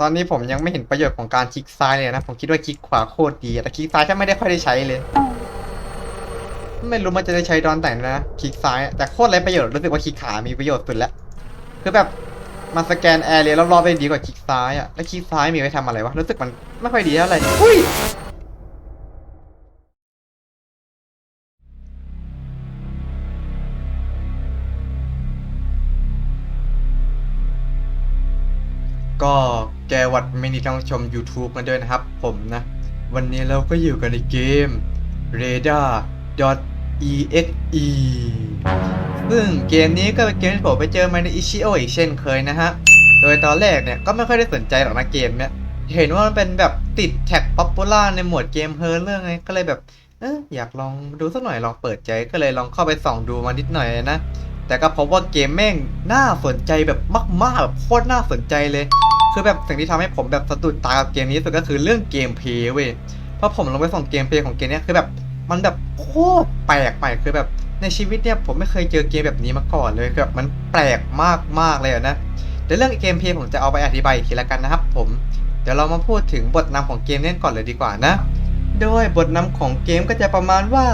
ตอนนี้ผมยังไม่เห็นประโยชน์ของการคลิกซ้ายเลยนะ ผมคิดว่าคลิกขวาโคตรดี แต่คลิกซ้ายแทบไม่ได้ค่อยได้ใช้เลย ไม่รู้มันจะได้ใช้ตอนไหนนะ คลิกซ้าย แต่โคตรไรประโยชน์รู้สึกว่าคลิกขามีประโยชน์สุดแล้ว คือแบบมันสแกนแอร์เรียรอบๆได้ดีกว่าคลิกซ้ายอะแล้วคลิกซ้ายมีไว้ทำอะไรวะ รู้สึกมันไม่ค่อยดีเท่าไหร่อุ้ย ก็แกวัดไม่นี่ต้องชม YouTube มาด้วยนะครับ ผมนะ วันนี้เราก็อยู่กันในเกม radar exe ซึ่งเกมนี้ก็เป็นเกมที่ผมไปเจอมาในอิชิโออีกเช่นเคยนะฮะ โดยตอนแรกเนี่ยก็ไม่ค่อยได้สนใจหรอกนะเกมเนี่ย เห็นว่ามันเป็นแบบติดแท็กป๊อปปูล่าในหมวดเกมเฮอร์เรื่องไงก็เลยแบบเอออยากลองดูสักหน่อยลองเปิดใจก็เลยลองเข้าไปส่องดูมานิดหน่อยนะแต่ก็พบว่าเกมแม่งน่าสนใจแบบมากๆแบบโคตรน่าสนใจเลย คือแบบสิ่งที่ทำให้ผมแบบสะดุดตากับเกมนี้สุดก็คือเรื่องเกมเพลย์เว้ยเพราะผมลองไปส่องเกมเพลย์ของเกมนี้คือแบบมันแบบโคตรแปลกใหม่คือแบบในชีวิตเนี่ยผมไม่เคยเจอเกมแบบนี้มาก่อนเลยคือแบบมันแปลกมากมากเลยนะเดี๋ยวเรื่องเกมเพลย์ผมจะเอาไปอธิบายอีกทีละกันนะครับ ผมเดี๋ยวเรามาพูดถึงบทนำของเกมเล่นก่อนเลยดีกว่านะ โดยบทนำของเกมก็จะประมาณว่า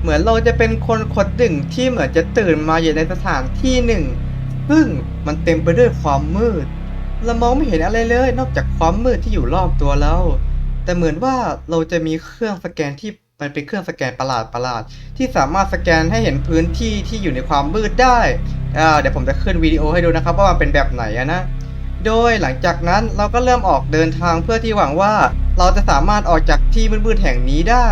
เหมือนเราจะเป็นคนคนหนึ่งที่เหมือนจะตื่นมาอยู่ในสถานที่หนึ่งซึ่งมันเต็มไปด้วยความมืด เรามองไม่เห็นอะไรเลยนอกจากความมืดที่อยู่รอบตัวเรา แต่เหมือนว่าเราจะมีเครื่องสแกนที่มันเป็นเครื่องสแกนประหลาดประหลาดที่สามารถสแกนให้เห็นพื้นที่ที่อยู่ในความมืดได้อ่าเดี๋ยวผมจะขึ้นวิดีโอให้ดูนะครับว่ามันเป็นแบบไหนนะ โดยหลังจากนั้นเราก็เริ่มออกเดินทางเพื่อที่หวังว่า เราจะสามารถออกจากที่มืดๆแห่งนี้ได้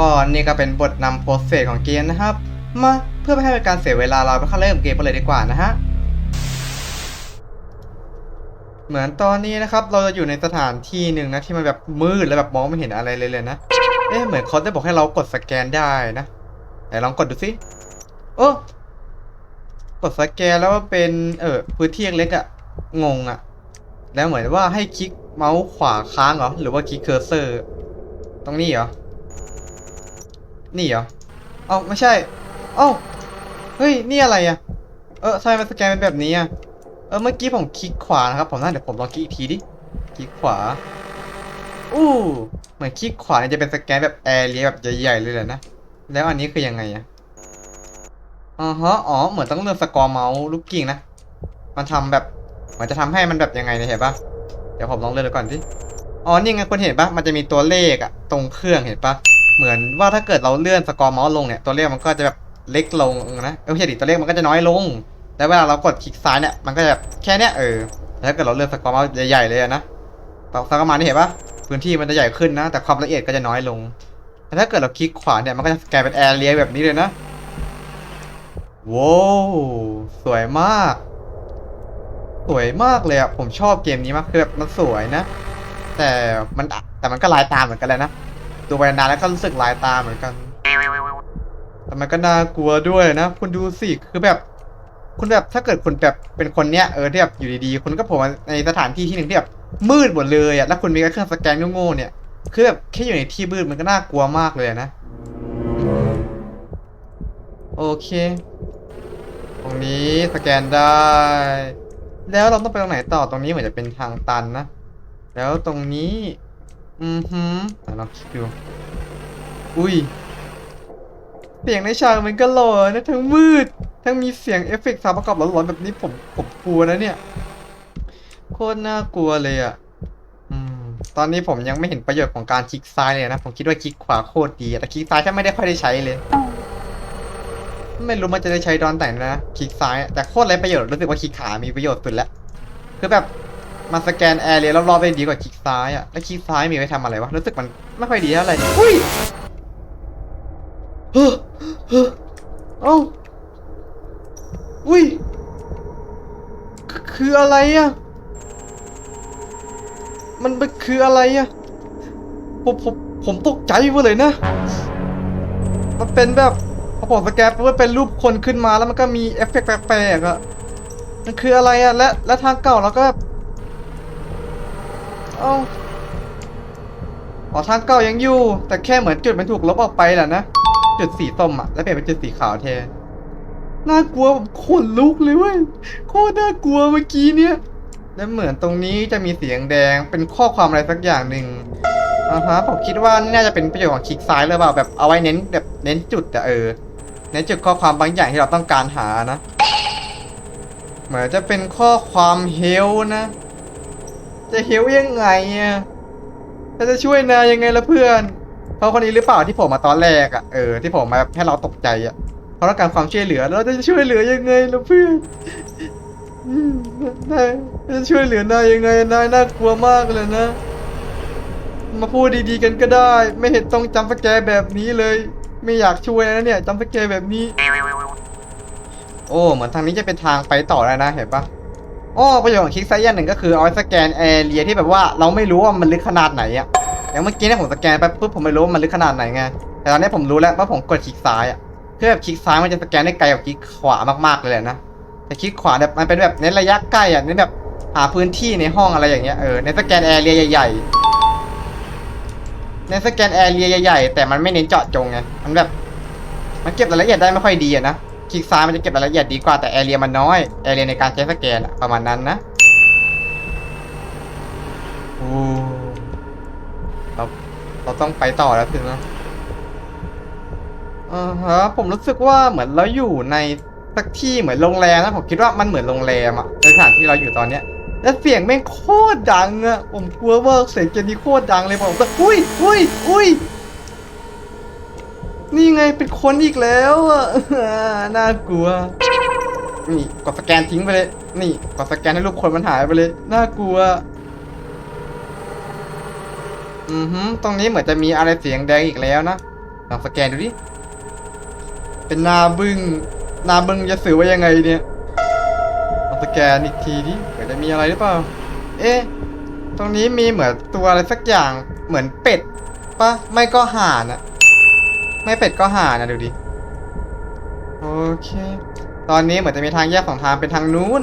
ก่อนนี่ก็เป็นบทนำโปรเซสของเกมนะครับ มาเพื่อไม่ให้เป็นการเสียเวลาเราไปเข้าเริ่มเกมกันเลยดีกว่านะฮะ เหมือนตอนนี้นะครับ เราจะอยู่ในสถานที่หนึ่งนะที่มันแบบมืดแล้วแบบมองไม่เห็นอะไรเลยเลยนะ เอ๊ะเหมือนเขาจะบอกให้เรากดสแกนได้นะไหนลองกดดูสิโอ้กดสแกนแล้วว่าเป็นเออพื้นที่เล็กอะงงอะแล้วเหมือนว่าให้คลิกเมาส์ขวาค้างเหรอหรือว่าคลิกเคอร์เซอร์ตรงนี้เหรอนี่เหรอเอ้าไม่ใช่เอ้าเฮ้ยนี่อะไรอะเออทำไมมันสแกนเป็นแบบนี้อะ เออเมื่อกี้ผมคลิกขวานะครับผมน่าเดี๋ยวผมลองคลิกอีกทีดิคลิกขวาอู้เหมือนคลิกขวาเนี่ยจะเป็นสแกนแบบแอร์เรียแบบใหญ่ๆเลยแหละนะแล้วอันนี้คือยังไงอะอ๋อฮะอ๋อเหมือนต้องเลือกสกอร์เมาส์ลูกกิ้งนะมันทำแบบมันจะทำให้มันแบบยังไงเนี่ยเห็นปะเดี๋ยวผมลองเลือกดูก่อนดิอ๋อนี่ไงคุณเห็นปะมันจะมีตัวเลขอะตรงเครื่องเห็นปะเหมือนว่าถ้าเกิดเราเลื่อนสกอร์เมาส์ลงเนี่ยตัวเลขมันก็จะแบบเล็กลงนะเออไม่ใช่ดิตัวเลขมันก็จะน้อยลง แล้วเวลาเรากดคลิกซ้ายเนี่ยมันก็จะแค่เนี้ยเออแล้วถ้าเกิดเราเลื่อนสกอร์มาสใหญ่ๆเลยนะต่อสักประมาณนี้เห็นปะพื้นที่มันจะใหญ่ขึ้นนะ แต่ความละเอียดก็จะน้อยลงแต่ถ้าเกิดเราคลิกขวาเนี่ยมันก็จะกลายเป็นแอร์เรียแบบนี้เลยนะว้าวสวยมาก สวยมากเลยอะผมชอบเกมนี้มากคือแบบมันสวยนะ แต่มันแต่มันก็ลายตามเหมือนกันเลยนะดูไปนานแล้วก็รู้สึกลายตาเหมือนกันแต่มันก็น่ากลัวด้วยนะ คุณดูสิคือแบบ คุณแบบถ้าเกิดคุณแบบเป็นคนเนี้ยเออที่แบบอยู่ดีๆคุณก็โผล่มาในสถานที่ที่หนึ่งที่แบบมืดหมดเลยอะแล้วคุณมีแค่เครื่องสแกนโง่ๆเนี่ยคือแบบแค่อยู่ในที่มืดมันก็น่ากลัวมากเลยนะโอเค ตรงนี้สแกนได้ แล้วเราต้องไปตรงไหนต่อตรงนี้เหมือนจะเป็นทางตันนะ แล้วตรงนี้ อือหืออะลองคิดดู อุ้ย เสียงในฉากมันก็หลอนนะทั้งมืด ทั้งมีเสียงเอฟเฟกต์สาวประกอบหลอนๆแบบนี้ผมผมกลัวนะเนี่ย โคตรน่ากลัวเลยอะตอนนี้ผมยังไม่เห็นประโยชน์ของการคลิกซ้ายเลยนะ ผมคิดว่าคลิกขวาโคตรดีแต่คลิกซ้ายแค่ไม่ได้ค่อยได้ใช้เลย ไม่รู้มันจะได้ใช้ตอนไหนนะคลิกซ้ายแต่โคตรไรประโยชน์รู้สึกว่าคลิกขามีประโยชน์สุดแล้วคือแบบมันสแกนแอร์เรียรอบๆได้ดีกว่าคลิกซ้ายอะแล้วคลิกซ้ายมีไว้ทำอะไรวะรู้สึกมันไม่ค่อยดีเท่าไหร่อุ้ย เอ้าอุ้ย คืออะไรอะมันมันคืออะไรอะผมผมผมตกใจหมดเลยนะ มันเป็นแบบพอผมสแกนปุ๊บมันเป็นรูปคนขึ้นมาแล้วมันก็มีเอฟเฟกต์แปลกๆอะมันคืออะไรอะและและทางเก่าเราก็ เอ้าอ๋อทางเก่ายังอยู่ แต่แค่เหมือนจุดมันถูกลบออกไปแหละนะ จุดสีส้มอะแล้วเปลี่ยนเป็นจุดสีขาวแทนน่ากลัวผมขนลุกเลยเว้ยโคตรน่ากลัวเมื่อกี้เนี่ย แล้วเหมือนตรงนี้จะมีเสียงแดงเป็นข้อความอะไรสักอย่างหนึ่งอ่าฮะผมคิดว่าน่าจะเป็นประโยชน์ของคลิกซ้ายหรือเปล่าแบบเอาไว้เน้นแบบเน้นจุดอะเออเน้นจุดข้อความบางอย่างที่เราต้องการหานะเหมือนจะเป็นข้อความเฮลนะ จะเฮลยังไงอะจะช่วยนายยังไงล่ะเพื่อน เขาคนนี้หรือเปล่าที่ผมมาตอนแรกอะเออที่ผมมาให้เราตกใจอะเขาต้องการความช่วยเหลือเราจะช่วยเหลือยังไงล่ะเพื่อนนายจะช่วยเหลือนายยังไงนายน่ากลัวมากเลยนะ มาพูดดีๆกันก็ได้ ไม่เห็นต้องจำสแกแบบนี้เลย ไม่อยากช่วยนะเนี่ยจำสแกแบบนี้ โอ้เหมือนทางนี้จะเป็นทางไปต่อแล้วนะเห็นปะอ้อประโยชน์ของคลิกไซส์อย่างหนึ่งก็คือเอาไว้สแกนแอเรียที่แบบว่าเราไม่รู้ว่ามันลึกขนาดไหนอะ อย่างเมื่อกี้เนี่ยผมสแกนไปปุ๊บผมไม่รู้ว่ามันลึกขนาดไหนไง แต่ตอนนี้ผมรู้แล้วว่าผมกดคลิกซ้ายอะคือแบบคลิกซ้ายมันจะสแกนได้ไกลกว่าคลิกขวามากๆเลยแหละนะ แต่คลิกขวาแบบมันเป็นแบบเน้นระยะใกล้อะเน้นแบบหาพื้นที่ในห้องอะไรอย่างเงี้ยเออในสแกนแอเรียใหญ่ๆในสแกนแอเรียใหญ่ๆแต่มันไม่เน้นเจาะจงไงมันแบบมันเก็บรายละเอียดได้ไม่ค่อยดีอะนะคลิกซ้ายมันจะเก็บรายละเอียดดีกว่าแต่แอเรียมันน้อยแอเรียในการใช้สแกนประมาณนั้นนะโอ้ เราเราต้องไปต่อแล้วสินะอ่าฮะผมรู้สึกว่าเหมือนเราอยู่ในสักที่เหมือนโรงแรมนะผมคิดว่ามันเหมือนโรงแรมอะในสถานที่เราอยู่ตอนเนี้ย แล้วเสียงแม่งโคตรดังอะผมกลัวว่าเสียงเจนนี่โคตรดังเลยผมก็อุ้ยอุ้ยอุ้ยนี่ไงเป็นคนอีกแล้วอะน่ากลัว นี่กดสแกนทิ้งไปเลย นี่กดสแกนให้รูปคนมันหายไปเลย น่ากลัว อือฮึตรงนี้เหมือนจะมีอะไรเสียงแดงอีกแล้วนะ ลองสแกนดูดิ เป็นนาบึง้ง นาบึ้งจะสื่อว่ายังไงเนี่ยลองสแกนอีกทีดิเหมือนจะมีอะไรหรือเปล่า เอ๊ะ ตรงนี้มีเหมือนตัวอะไรสักอย่าง เหมือนเป็ดปะไม่ก็ห่านอะไม่เป็ดก็ห่านะดูดิ โอเค ตอนนี้เหมือนจะมีทางแยกสองทางเป็นทางนู้น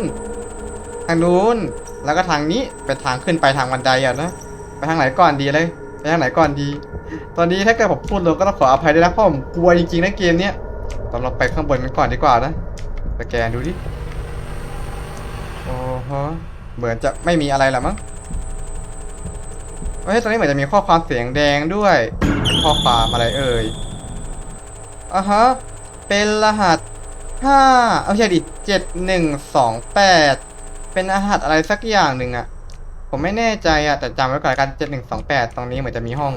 ทางนู้น แล้วก็ทางนี้เป็นทางขึ้นไปทางบันไดอะนะ ไปทางไหนก่อนดีเลยไปทางไหนก่อนดี ตอนนี้ถ้าเกิดผมพูดเลยก็ต้องขออภัยด้วยนะเพราะผมกลัวจริงๆนะเกมเนี้ยตอนเราไปข้างบนกันก่อนดีกว่านะสแกนดูดิโอ้โหเหมือนจะไม่มีอะไรละมั้งเฮ้ยตรงนี้เหมือนจะมีข้อความเสียงแดงด้วยข้อความอะไรเอ่ยอะฮะเป็นรหัสห้าเอาใช่ดิเจ็ดหนึ่งสองแปดเป็นรหัสอะไรสักอย่างหนึ่งอะ ผมไม่แน่ใจอะแต่จำไว้ก่อนกันเจ็ดหนึ่งสองแปดตรงนี้เหมือนจะมีห้อง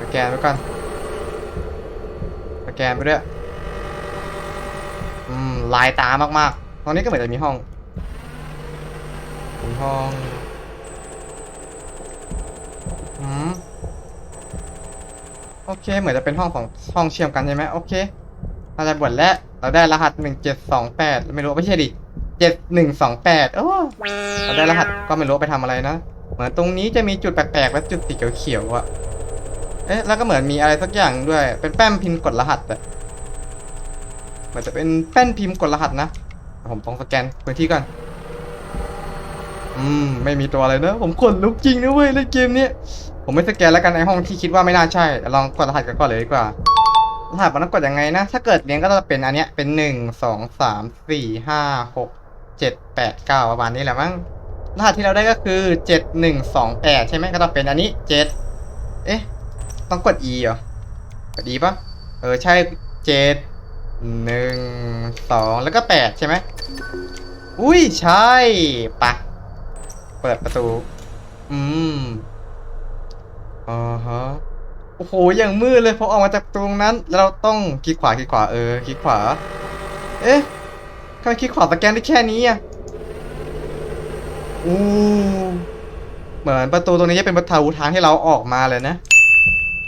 สแกนไว้ก่อนสแกนไปด้วยอืมลายตามากๆ ตรงนี้ก็เหมือนจะมีห้องมีห้องอืมโอเค เหมือนจะเป็นห้องของห้องเชื่อมกันใช่ไหมโอเคเราจะบทแล้วเราได้รหัสหนึ่งเจ็ดสองแปดไม่รู้ไม่ใช่ดิ เจ็ดหนึ่งสองแปดโอ้เราได้รหัสก็ไม่รู้เอาไปทำอะไรนะ เหมือนตรงนี้จะมีจุดแปลกๆและจุดสีเขียวๆอะเอ๊ะแล้วก็เหมือนมีอะไรสักอย่างด้วย เป็นแป้นพิมพ์กดรหัสอะเหมือนจะเป็นแป้นพิมพ์กดรหัสนะ ผมต้องสแกนพื้นที่ก่อน อืม ไม่มีตัวอะไรนะ ผมขนลุกจริงนะเว้ยในเกมเนี้ยผมไม่สแกนแล้วกันไอห้องที่คิดว่าไม่น่าใช่เดี๋ยวลองกดรหัสกันก่อนเลยดีกว่ารหัสมันต้องกดยังไงนะ ถ้าเกิดเรียงก็จะเป็นอันเนี้ยเป็นหนึ่งสองสามสี่ห้าหก เจ็ดแปดเก้าประมาณนี้แหละมั้งรหัสที่เราได้ก็คือเจ็ดหนึ่งสองแปดใช่ไหมก็ต้องเป็นอันนี้เจ็ดเอ๊ะ ต้องกด E เหรอ กด E ปะเออ ใช่เจ็ดหนึ่งสองแล้วก็แปดใช่ไหมอุ้ย ใช่ปะเปิดประตู อืมอ่าฮะโอ้โห อย่างมืดเลยพอออกมาจากตรงนั้น แล้วเราต้องคลิกขวาคลิกขวาเออคลิกขวา เอ๊ะ ไมคลิกขวาสแกนได้แค่นี้อะอู้เหมือนประตูตรงนี้จะเป็นประตูทางที่เราออกมาเลยนะ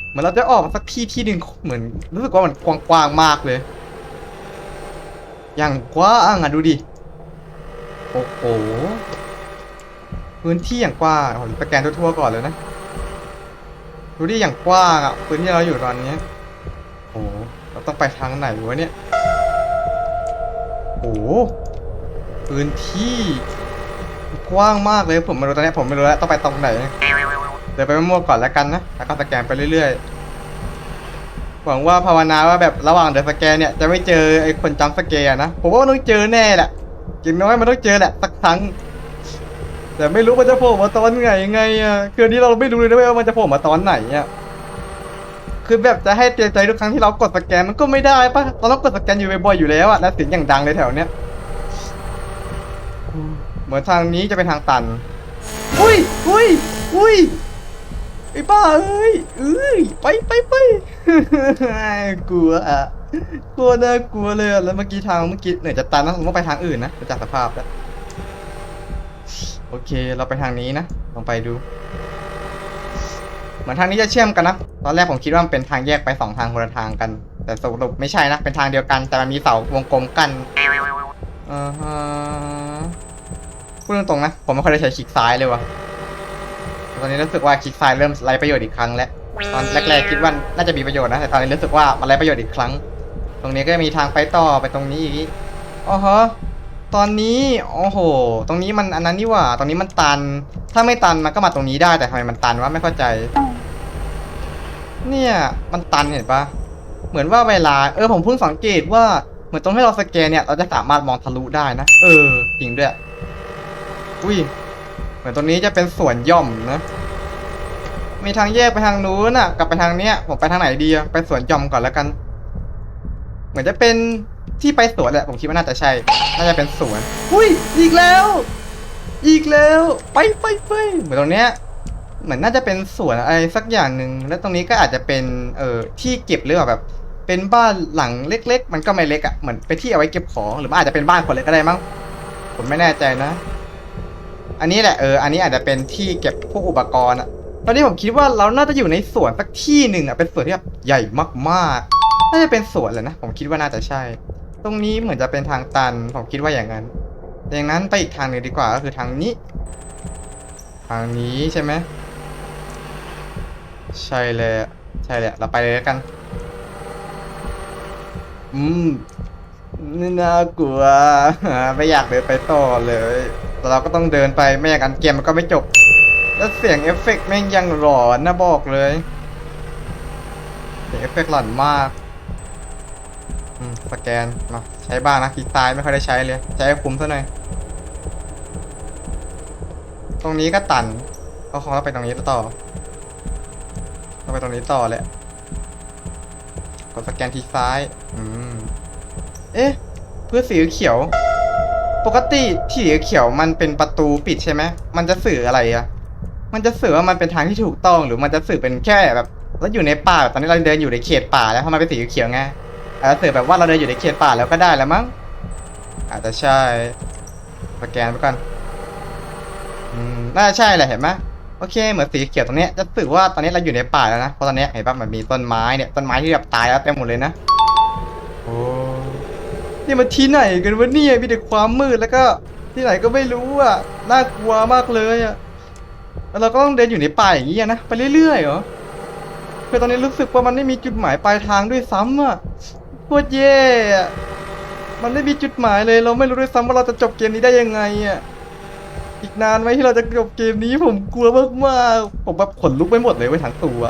เหมือนเราจะออกสักที่ที่หนึ่งเหมือน รู้สึกว่ามันกว้างๆมากเลย อย่างกว้างอะดูดิ โอ้โห พื้นที่อย่างกว้างผมสแกนทั่วๆก่อนเลยนะ ดูดิอย่างกว้างอะพื้นที่เราอยู่ตอนนี้โอ้เราต้องไปทางไหนวะเนี่ย โอ้โหพื้นที่กว้างมากเลยผมไม่รู้ตอนนี้ผมไม่รู้แล้วต้องไปตรงไหน เดี๋ยวไปมั่วๆก่อนแล้วกันนะแล้วก็สแกนไปเรื่อยๆ หวังว่าภาวนาว่าแบบระหว่างเดินสแกนเนี่ยจะไม่เจอไอ้คนจำสแกนนะผมว่ามันต้องเจอแน่แหละอย่างน้อยมันต้องเจอแหละสักครั้ง แต่ไม่รู้มันจะโผล่มาตอนไหนไงอะคืนนี้เราไม่รู้เลยนะว่ามันจะโผล่มาตอนไหนอะ คือแบบจะให้เตรียมใจทุกครั้งที่เรากดสแกนมันก็ไม่ได้ปะเราต้องกดสแกนอยู่บ่อยๆอยู่แล้วอะและเสียงอย่างดังเลยแถวเนี้ยเหมือนทางนี้จะเป็นทางตันอุ้ยอุ้ยอุ้ยไอ้บ้าเอ้ยเอ้ยไปไปไปกลัวอะกลัวน่ากลัวเลยแล้วเมื่อกี้ทางเมื่อกี้เหนี่อยจะตันนะผมต้องไปทางอื่นนะจากสภาพแล้วโอเค เราไปทางนี้นะลองไปดู มือนทางนี้จะเชื่อมกันนะ ตอนแรกผมคิดว่ามันเป็นทางแยกไปสองทางคนละทางกัน แต่สรุปไม่ใช่นะ เป็นทางเดียวกัน แต่มันมีเสาวงกลมกันอฮะพูดตรงๆนะ ผมไม่ค่อยได้ใช้คลิกซ้ายเลยว่ะตอนนี้รู้สึกว่าคลิกซ้ายเริ่มไร้ประโยชน์อีกครั้งแล้วตอนแรกๆคิดว่าน่าจะมีประโยชน์นะ แต่ตอนนี้รู้สึกว่ามันไร้ประโยชน์อีกครั้ง ตรงนี้ก็มีทางไปต่อไปตรงนี้อีกอ๋อฮะตอนนี้โอ้โห ตรงนี้มันอันนั้นนี่ว่า ตรงนี้มันตัน ถ้าไม่ตันมันก็มาตรงนี้ได้แต่ทำไมมันตันวะไม่เข้าใจ เนี่ยมันตันเห็นปะเหมือนว่าเวลาเออผมเพิ่งสังเกตว่าเหมือนตรงที่เราสแกนเนี่ยเราจะสามารถมองทะลุได้นะ เออ จริงด้วยอุ้ยเหมือนตรงนี้จะเป็นสวนย่อมนะ มีทางแยกไปทางนู้นน่ะกลับไปทางเนี้ยผมไปทางไหนดีอะไปสวนย่อมก่อนแล้วกัน เหมือนจะเป็นที่ไปสวนแหละผมคิดว่าน่าจะใช่ น่าจะเป็นสวน อุ้ยอีกแล้ว อีกแล้ว ไปไปไปเหมือนตรงเนี้ย เหมือนน่าจะเป็นสวนอะไรสักอย่างหนึ่งแล้วตรงนี้ก็อาจจะเป็นเอ่อที่เก็บหรือเปล่าแบบ เป็นบ้านหลังเล็ก ๆ มันก็ไม่เล็กอะ่ะเหมือนเป็นที่เอาไว้เก็บของหรืออาจจะเป็นบ้านคนเล็กก็ได้มั้งผมไม่แน่ใจนะ อันนี้แหละเออ อันนี้อาจจะเป็นที่เก็บพวกอุปกรณ์อะตอนนี้ผมคิดว่าเราน่าจะอยู่ในสวนสักที่หนึ่งอะเป็นสวนที่แบบใหญ่มากๆน่าจะเป็นสวนเลยนะผมคิดว่าน่าจะใช่ ตรงนี้เหมือนจะเป็นทางตัน ผมคิดว่าอย่างนั้นดังนั้นไปอีกทางหนึ่งดีกว่าก็คือทางนี้ ทางนี้ใช่ไหม ใช่เลยใช่เลยเราไปเลยแล้วกัน อืมนี่น่ากลัวไม่อยากเดินไปต่อเลยแต่เราก็ต้องเดินไปไม่อย่างนั้นเกมมันก็ไม่จบ แล้วเสียงเอฟเฟกต์แม่งยังหลอนนะบอกเลยเสียงเอฟเฟกต์หลอนมากอืมสแกนมาใช้บ้างนะคลิกซ้ายไม่ค่อยได้ใช้เลย ใช้คุ้มซะหน่อยตรงนี้ก็ตันก็คงต้องไปตรงนี้ต่อ ต้องไปตรงนี้ต่อแหละ กดสแกนทีซ้าย อืม เอ๊ะ เพื่อสีเขียว ปกติที่สีเขียวมันเป็นประตูปิดใช่ไหม มันจะสื่ออะไรอะมันจะสื่อว่ามันเป็นทางที่ถูกต้อง หรือมันจะสื่อเป็นแค่แบบเราอยู่ในป่าแบบตอนนี้เราเดินอยู่ในเขตป่าแล้วทำไมเป็นสีเขียวไงอาจจะสื่อแบบว่าเราเดินอยู่ในเขตป่าแล้วก็ได้แล้วมั้ง อาจจะใช่สแกนไปก่อน อืม น่าจะใช่แหละเห็นไหม โอเค เหมือนสีเขียวตรงเนี้ยจะสื่อว่าตอนนี้เราอยู่ในป่าแล้วนะเพราะตอนเนี้ยเห็นป่ะมันมีต้นไม้เนี่ยต้นไม้ที่แบบตายแล้วเต็มหมดเลยนะโอ้นี่มันที่ไหนกันวะเนี่ยมีแต่ความมืดแล้วก็ที่ไหนก็ไม่รู้อะน่ากลัวมากเลยอะแล้วเราก็ต้องเดินอยู่ในป่าอย่างนี้อะนะไปเรื่อยๆเหรอคือตอนนี้รู้สึกว่ามันไม่มีจุดหมายปลายทางด้วยซ้ำอะโคตรแย่อะมันไม่มีจุดหมายเลย เราไม่รู้ด้วยซ้ำว่าเราจะจบเกมนี้ได้ยังไงอะ อีกนานไหมที่เราจะจบเกมนี้ผมกลัวมากๆผมแบบขนลุกไปหมดเลยเว้ยทั้งตัว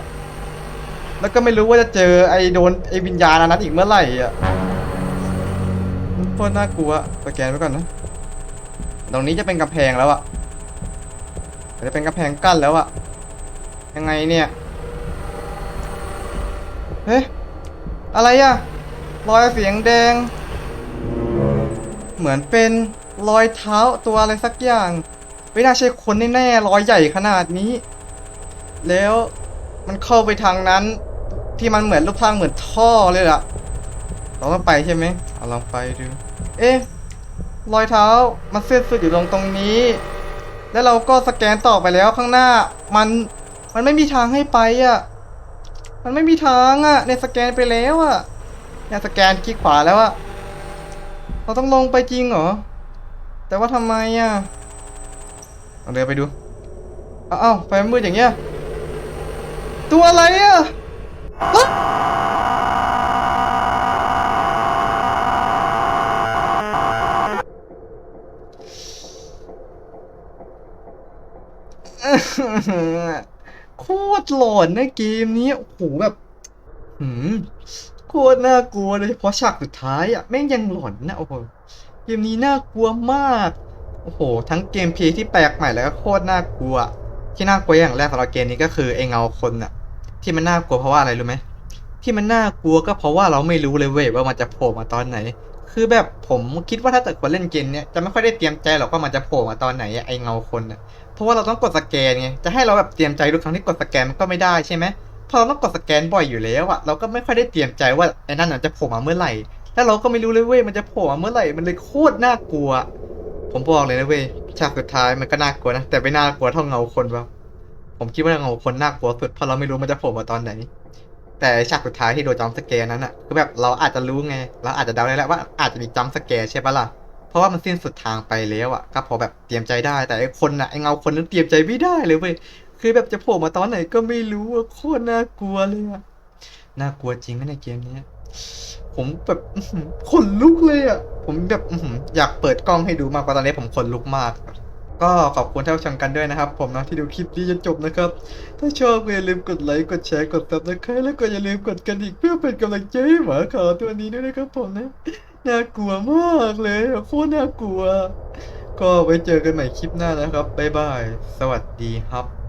แล้วก็ไม่รู้ว่าจะเจอไอ้โดนไอ้วิญญาณอันนั้นอีกเมื่อไหร่อะโคตรน่ากลัวสแกนไว้ก่อนนะ ตรงนี้จะเป็นกำแพงแล้วอะจะเป็นกำแพงกั้นแล้วอะยังไงเนี่ย เฮ้ยอะไรอะรอยเสียงแดง เหมือนเป็นรอยเท้าตัวอะไรสักอย่าง ไม่น่าใช่คนแน่ๆรอยใหญ่ขนาดนี้ แล้วมันเข้าไปทางนั้น ที่มันเหมือนรูปทางเหมือนท่อเลยล่ะเราต้องไปใช่ไหมเอาลองไปดู เอ๊ะรอยเท้ามันเส้นสุดอยู่ตรงตรงนี้ แล้วเราก็สแกนต่อไปแล้วข้างหน้า มันมันไม่มีทางให้ไปอะ มันไม่มีทางอะในสแกนไปแล้วอะเนี่ยสแกนคลิกขวาแล้วอะเราต้องลงไปจริงเหรอแต่ว่าทำไมอะ ลองเดินไปดูอ้าวอ้าไฟมันมืดอย่างเงี้ย ตัวอะไรอะฮะโคตรหลอนนะเกมนี้โอ้โหแบบหืมโคตรน่ากลัวเลยเฉพาะฉากสุดท้ายอะแม่งยังหลอนนะโอ้โหเกมนี้น่ากลัวมาก อ้โห ทั้งเกมพลย์ที่แปลกใหม่แล้วก็โคตรน่ากลัว ที่น่ากลัวอย่างแรกสำหรับเกมนี้ก็คือไอเงาคนอะที่มันน่ากลัวเพราะว่าอะไรรู้ไหมที่มันน่ากลัวก็เพราะว่าเราไม่รู้เลยเว้ยว่ามันจะโผล่มาตอนไหน คือแบบผมคิดว่าถ้าเกิดคนเล่นเกมเนี้ยจะไม่ค่อยได้เตรียมใจหรอกว่ามันจะโผล่มาตอนไหนไอเงาคนอะเพราะว่าเราต้องกดสแกนไงจะให้เราแบบเตรียมใจทุกครั้งที่กดสแกนมันก็ไม่ได้ใช่ไหมพอเราต้องกดสแกนบ่อยอยู่แล้วอะเราก็ไม่ค่อยได้เตรียมใจว่าไอ้นั่นจะโผล่มาเมื่อไหร่แล้วเราก็ไม่รู้เลยเว้ยมันจะโผล่มาเมื่อไหร่มันเลยโคตรน่ากลัว ผมบอกเลยนะเว้ยฉากสุดท้ายมันก็น่ากลัวนะแต่ไม่น่ากลัวเท่าเงาคนวะผมคิดว่าเงาคนน่ากลัวสุดเพราะเราไม่รู้มันจะโผล่มาตอนไหน แต่ฉากสุดท้ายที่โดนจอมสแกร์นั้นอะคือแบบเราอาจจะรู้ไงเราอาจจะเดาได้แล้วว่าอาจจะมีจอมสแกร์ใช่ปะล่ะเพราะว่ามันสิ้นสุดทางไปแล้วอะก็พอแบบเตรียมใจได้ แต่ไอ้คนน่ะไอ้เงาคนนั้นเตรียมใจไม่ได้เลยเว้ยคือแบบจะโผล่มาตอนไหนก็ไม่รู้โคตรน่ากลัวเลยอะน่ากลัวจริงนะในเกมเนี้ย ผมแบบขนลุกเลยอะ ผมแบบอยากเปิดกล้องให้ดูมากกว่าตอนนี้ผมขนลุกมาก ก็ขอบคุณที่รับชมกันด้วยนะครับ ผมนะที่ดูคลิปนี้จนจบนะครับ ถ้าชอบก็อย่าลืมกดไลค์กดแชร์กดซับสไครแล้วก็อย่าลืมกดกระดิ่งเพื่อเป็นกำลังใจให้หมาขาวตัวนี้ด้วยนะครับผมนะน่ากลัวมากเลยโคตรน่ากลัว ก็ไว้เจอกันใหม่คลิปหน้านะครับบ๊ายบาย สวัสดีครับ